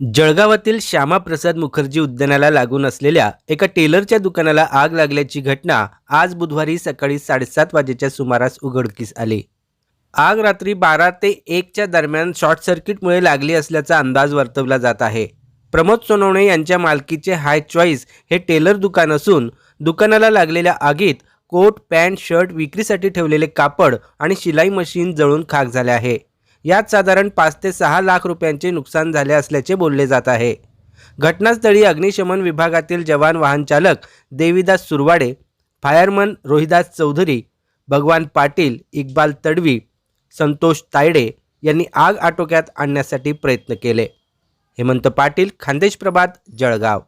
जळगावातील श्यामाप्रसाद मुखर्जी उद्यानाला लागून असलेल्या एका टेलरच्या दुकानाला आग लागल्याची घटना आज बुधवारी सकाळी साडेसात वाजेच्या सुमारास उघडकीस आली. आग रात्री बारा ते एकच्या दरम्यान शॉर्ट सर्किटमुळे लागली असल्याचा अंदाज वर्तवला जात आहे. प्रमोद सोनवणे यांच्या मालकीचे हाय चॉईस हे टेलर दुकान असून दुकानाला लागलेल्या आगीत कोट पॅन्ट शर्ट विक्रीसाठी ठेवलेले कापड आणि शिलाई मशीन जळून खाक झाले आहे. यात साधारण पाच ते सहा लाख रुपयांचे नुकसान झाले असल्याचे बोलले जात आहे. घटनास्थळी अग्निशमन विभागातील जवान वाहनचालक देवीदास सुरवाडे फायरमन रोहिदास चौधरी भगवान पाटील इक्बाल तडवी संतोष तायडे यांनी आग आटोक्यात आणण्यासाठी प्रयत्न केले. हेमंत पाटील खान्देश प्रभात जळगाव.